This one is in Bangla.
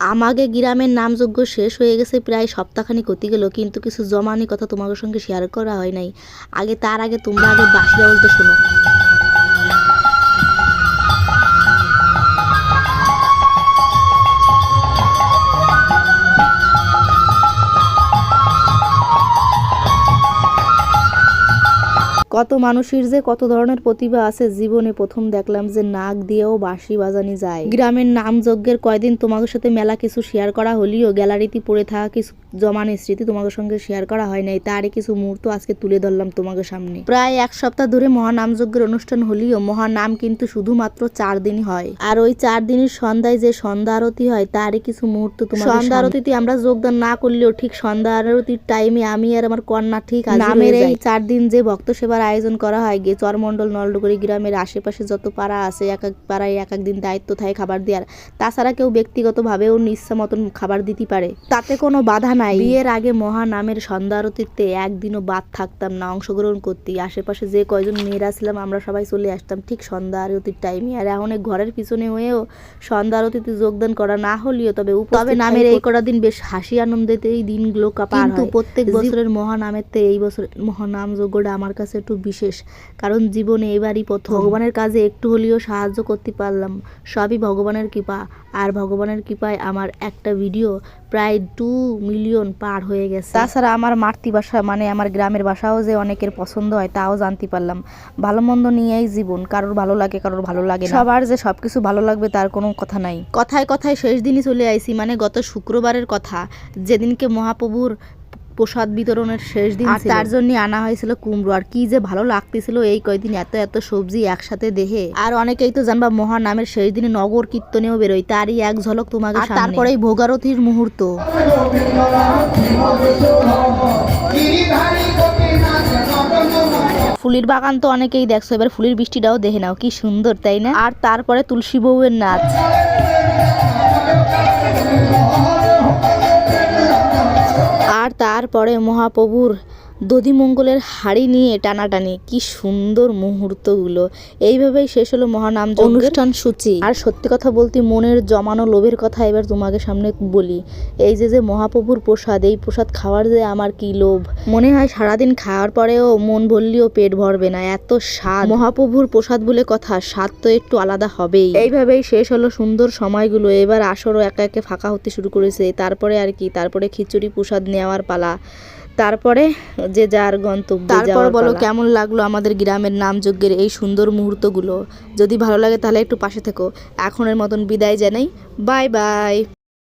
আমাগে গ্রামের নামযজ্ঞ শেষ হয়ে গেছে, প্রায় সপ্তাহখানি ক্ষতি গেল, কিন্তু কিছু জমানি কথা তোমাদের সঙ্গে শেয়ার করা হয় নাই। আগে তার আগে তোমরা আগে বাসি আওয়াজটা শোনো। কত মানুষের যে কত ধরনের প্রতিভা আছে জীবনে প্রথম দেখলাম যে নাক দিয়েও বাঁশি বাজানি যায়। গ্রামের নাম যজ্ঞের কয়দিন তোমাদের সাথে মেলা কিছু শেয়ার করা হলেও গ্যালারিতে পড়ে থাকা কিছু জমানো স্মৃতি তোমাদের সঙ্গে শেয়ার করা হয় নাই। তারই কিছু মুহূর্ত আজকে তুলে ধরলাম তোমাদের সামনে। প্রায় এক সপ্তাহ ধরে মহানাম যজ্ঞের অনুষ্ঠান হলেও মহানাম কিন্তু শুধুমাত্র চার দিনই হয়। আর ওই চার দিনের সন্ধ্যায় যে সন্ধ্যা আরতি হয় তারই কিছু মুহূর্ত তোমার সন্ধ্যা আরতিতে আমরা যোগদান না করলেও ঠিক সন্ধ্যা আরতির টাইমে আমি আর আমার কন্যা ঠিক নামের এই চার দিন যে ভক্ত সেবার আয়োজন করা হয় গে চরমন্ডল নলডুগুরি গ্রামের আশেপাশে যত পাড়া আছে এক এক পাড়ায় এক এক দিন দায়িত্ব থাকে খাবার দেওয়ার। তাছাড়া কেউ ব্যক্তিগতভাবেও ইচ্ছা মতন খাবার দিতে পারে। তাতে কোনো বাধা নাই। বিয়ের আগে মহানামের সন্ধ্যা আরতিতে একদিনও বাদ থাকতাম না অংশগ্রহণ করতে আশেপাশে যে কয়জন মেয়েরা ছিলাম আমরা সবাই চলে আসতাম ঠিক সন্ধ্যা আরতির টাইমে। আর এখন ঘরের পিছনে হয়েও সন্ধ্যা আরতিতে যোগদান করা না হলেও তবে তবে নামের এই কটা দিন বেশ হাসি আনন্দেতে এই দিনগুলো কাপার কিন্তু প্রত্যেক বছরের মহানামের তে এই বছর মহানাম যজ্ঞটা আমার কাছে একটু বিশেষ। কারণ জীবনে এবারই প্রথম। ভগবানের কাজে একটু হলেও সাহায্য করতে পারলাম। সবই ভগবানের কৃপা। আর ভগবানের কৃপায় আমার একটা ভিডিও প্রায় টু মিলিয়ন পার হয়ে গেছে। তাছাড়া আমার মাতৃভাষা মানে আমার গ্রামের ভাষাও যে অনেকের পছন্দ হয় তাও জানতে পারলাম। ভালো মন্দ নিয়েই জীবন। কারোর ভালো লাগে কারোর ভালো লাগে সবার যে সবকিছু ভালো লাগবে তার কোনো কথা নাই। কথায় কথায় শেষ দিনই চলে আইছি। মানে গত শুক্রবারের কথা। যেদিনকে মহাপ্রভুর প্রসাদ বিতরণের শেষ দিন আর তার জন্য আনা হয়েছিল কুমড়ো। আর কি যে ভালো লাগতেছিল এই কয়দিন এত এত সবজি একসাথে দেখে আর অনেকেই তো জানবা মহা নামের শেষ দিনে নগর কীর্তনেও বেরোয়। তারই এক ঝলক তোমাকে তারপরেই ভোগারতির মুহূর্ত। ফুলির বাগান তো অনেকেই দেখছ এবার ফুলের বৃষ্টিটাও দেখে নাও কি সুন্দর তাই না? আর তারপরে তুলসী বউয়ের নাচ। তারপরে মহাপ্রভুর দধিমঙ্গলের হাড়ি নিয়ে টানাটানি। কি সুন্দর মুহূর্তগুলো। এইভাবেই শেষ হলো মহানাম অনুষ্ঠান সূচি। আর সত্যি কথা বলতে মনের জমানো লোভের কথা এবার তোমাকে সামনে বলি। এই যে যে মহাপ্রভুর প্রসাদ এই প্রসাদ খাওয়ার যে আমার কি লোভ? মনে হয় সারাদিন খাওয়ার পরেও মন ভরলেও পেট ভরবে না। এত স্বাদ। মহাপ্রভুর প্রসাদ বলে কথা স্বাদ তো একটু আলাদা হবেই। এইভাবেই শেষ হলো সুন্দর সময়গুলো। এবার আসরও একা একে ফাঁকা হতে শুরু করেছে। তারপরে আর কি তারপরে খিচুড়ি প্রসাদ নেওয়ার পালা। তারপরে যে যার গন্তব্য তারপর বলো কেমন লাগল আমাদের গ্রামের নাম যজ্ঞের এই সুন্দর মুহূর্তগুলো? যদি ভালো লাগে তাহলে একটু পাশে থেকো। এখনের মতন বিদায় জানাই। Bye bye.